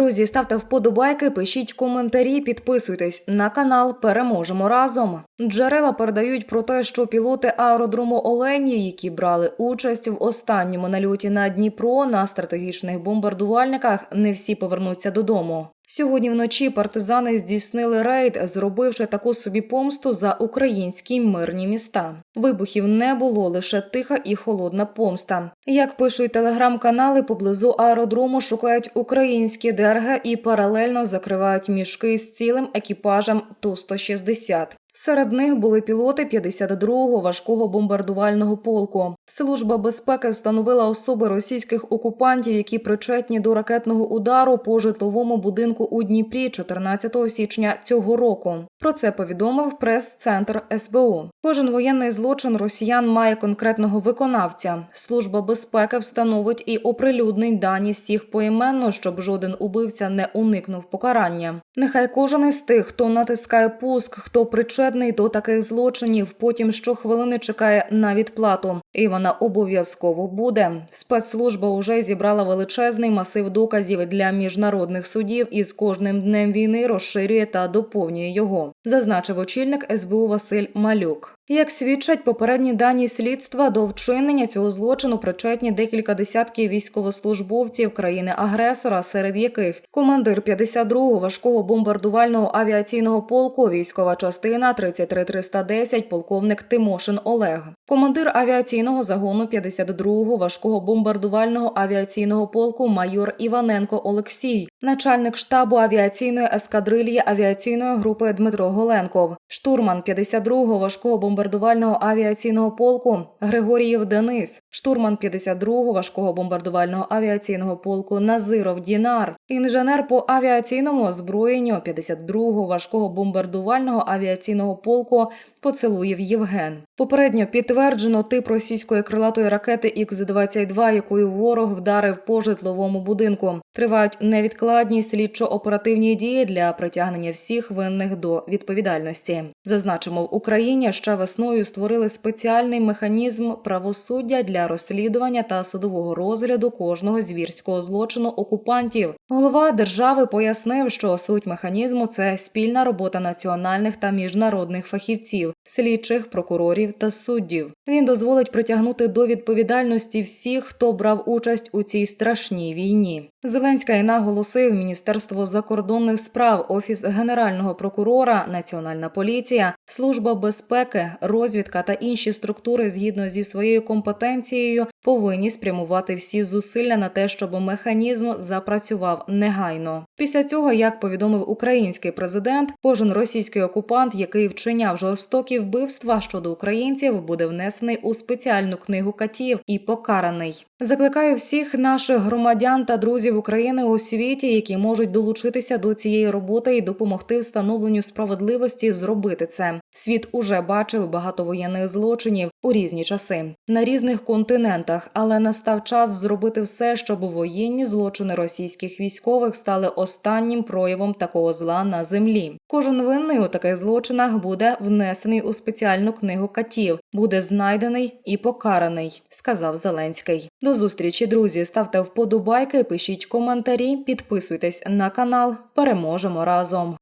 Друзі, ставте вподобайки, пишіть коментарі, підписуйтесь на канал. Переможемо разом. Джерела передають про те, що пілоти аеродрому Олені, які брали участь в останньому нальоті на Дніпро на стратегічних бомбардувальниках, не всі повернуться додому. Сьогодні вночі партизани здійснили рейд, зробивши таку собі помсту за українські мирні міста. Вибухів не було лише тиха і холодна помста. Як пишуть телеграм-канали, поблизу аеродрому шукають українські ДРГ і паралельно закривають мішки з цілим екіпажем Ту-160. Серед них були пілоти 52-го важкого бомбардувального полку. Служба безпеки встановила особи російських окупантів, які причетні до ракетного удару по житловому будинку у Дніпрі 14 січня цього року. Про це повідомив прес-центр СБУ. Кожен воєнний злочин росіян має конкретного виконавця. Служба безпеки встановить і оприлюднить дані всіх поіменно, щоб жоден убивця не уникнув покарання. Нехай кожен із тих, хто натискає пуск, хто причетний до таких злочинів, потім щохвилини чекає на відплату, і вона обов'язково буде. Спецслужба уже зібрала величезний масив доказів для міжнародних судів і з кожним днем війни розширює та доповнює його, зазначив очільник СБУ Василь Малюк. Як свідчать попередні дані слідства, до вчинення цього злочину причетні декілька десятків військовослужбовців країни-агресора, серед яких командир 52-го важкого бомбардувального авіаційного полку, військова частина 33310, полковник Тимошин Олег, командир авіаційного загону 52-го важкого бомбардувального авіаційного полку майор Іваненко Олексій, начальник штабу авіаційної ескадрильї авіаційної групи Дмитро Голенков, штурман 52-го важкого бомбардувального авіаційного полку Григорієв Денис, штурман 52-го важкого бомбардувального авіаційного полку Назиров Дінар, інженер по авіаційному озброєнню 52-го важкого бомбардувального авіаційного полку Поцелуєв Євген. Попередньо підтверджено тип російської крилатої ракети Х-22, якою ворог вдарив по житловому будинку. Тривають невідкладні слідчо-оперативні дії для притягнення всіх винних до відповідальності. Зазначимо, в Україні ще весною створили спеціальний механізм правосуддя для розслідування та судового розгляду кожного звірського злочину окупантів. Голова держави пояснив, що суть механізму це спільна робота національних та міжнародних фахівців, слідчих, прокурорів та суддів. Він дозволить притягнути до відповідальності всіх, хто брав участь у цій страшній війні. Зеленська і наголосив Міністерство закордонних справ, офіс генерального прокурора, Національна поліція, служба безпеки, розвідка та інші структури згідно зі своєю компетенцією повинні спрямувати всі зусилля на те, щоб механізм запрацював негайно. Після цього, як повідомив український президент, кожен російський окупант, який вчиняв жорстокі вбивства щодо українців, буде внесений у спеціальну книгу катів і покараний. Закликаю всіх наших громадян та друзів України у світі, які можуть долучитися до цієї роботи і допомогти встановленню справедливості, зробити це. Світ уже бачив багато воєнних злочинів у різні часи на різних континентах, але настав час зробити все, щоб воєнні злочини російських військових стали останнім проявом такого зла на землі. Кожен винний у таких злочинах буде внесений у спеціальну книгу катів, буде знайдений і покараний, сказав Зеленський. До зустрічі, друзі. Ставте вподобайки, пишіть коментарі, підписуйтесь на канал. Переможемо разом.